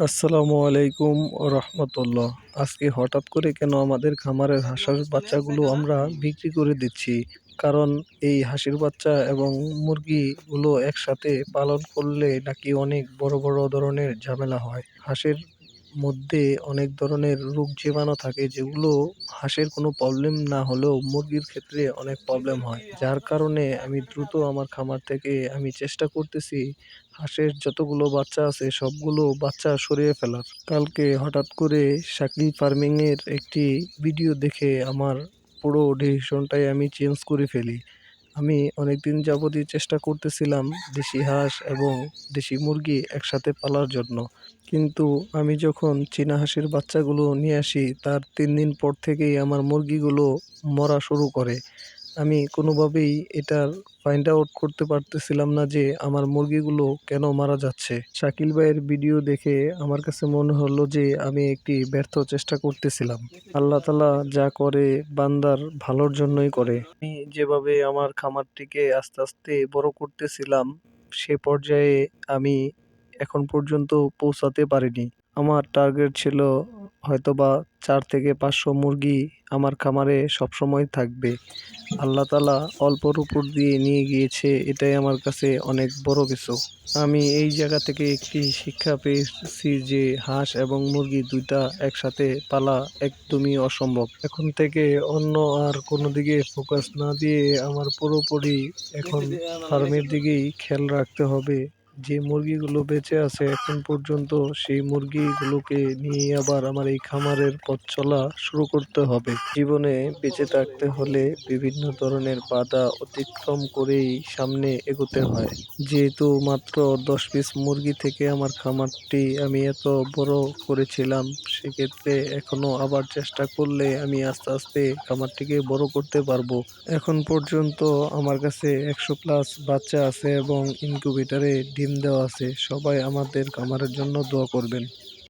আসসালামু আলাইকুম রহমতুল্লাহ। আজকে হঠাৎ করে কেন আমাদের খামারের হাঁসের বাচ্চাগুলো আমরা বিক্রি করে দিচ্ছি? কারণ এই হাঁসের বাচ্চা এবং মুরগিগুলো একসাথে পালন করলে নাকি অনেক বড় বড় ধরনের ঝামেলা হয়। হাঁসের মধ্যে অনেক ধরনের রোগ জীবাণু থাকে যেগুলো হাঁসের কোনো প্রবলেম না হলেও মুরগির ক্ষেত্রে অনেক প্রবলেম হয়। যার কারণে আমি দ্রুত আমার খামার থেকে আমি চেষ্টা করতেছি হাঁসের যতগুলো বাচ্চা আছে সবগুলো বাচ্চা সরিয়ে ফেলার। কালকে হঠাৎ করে শাকিল ফার্মিংয়ের একটি ভিডিও দেখে আমার পুরো ডিসিশনটাই আমি চেঞ্জ করে ফেলি। আমি অনেকদিন যাবতই চেষ্টা করতেছিলাম দেশি হাঁস এবং দেশি মুরগি একসাথে পালার জন্য। কিন্তু আমি যখন চীনা হাঁসের বাচ্চাগুলো নিয়ে আসি, তার তিন দিন পর থেকেই আমার মুরগিগুলো মরা শুরু করে। আমি কোনোভাবেই এটার ফাইন্ড আউট করতে পারতেছিলাম না যে আমার মুরগিগুলো কেন মারা যাচ্ছে। শাকিল ভাইয়ের ভিডিও দেখে আমার কাছে মনে হলো যে আমি একটি ব্যর্থ চেষ্টা করতেছিলাম। আল্লাহ তালা যা করে বান্দার ভালোর জন্যই করে। আমি যেভাবে আমার খামারটিকে আস্তে আস্তে বড় করতেছিলাম, সে পর্যায়ে আমি এখন পর্যন্ত পৌঁছাতে পারিনি। আমার টার্গেট ছিল হয়তোবা চার থেকে পাঁচশো মুরগি আমার খামারে সবসময় থাকবে। আল্লাহ তালা অল্পর উপর দিয়ে নিয়ে গিয়েছে, এটাই আমার কাছে অনেক বড় কিছু। আমি এই জায়গা থেকে একটি শিক্ষা পেয়েছি যে হাঁস এবং মুরগি দুইটা একসাথে পালা একদমই অসম্ভব। এখন থেকে অন্য আর কোনো দিকে ফোকাস না দিয়ে আমার পুরোপুরি এখন ফার্মের দিকেই খেয়াল রাখতে হবে। যে মুরগিগুলো বেঁচে আছে এখন পর্যন্ত সেই মুরগিগুলোকে নিয়ে আবার আমার এই খামারের পথ চলা শুরু করতে হবে। জীবনে বেঁচে থাকতে হলে বিভিন্ন ধরনের বাধা অতিক্রম করেই সামনে এগোতে হয়। যেহেতু মাত্র দশ পিস মুরগি থেকে আমার খামারটি আমি এত বড় করেছিলাম, সেক্ষেত্রে এখনও আবার চেষ্টা করলে আমি আস্তে আস্তে খামারটিকে বড় করতে পারব। এখন পর্যন্ত আমার কাছে একশো প্লাস বাচ্চা আছে এবং ইনকিউবেটারে দেওয়া আছে সবাই আমাদের খামারের জন্য দোয়া করবেন।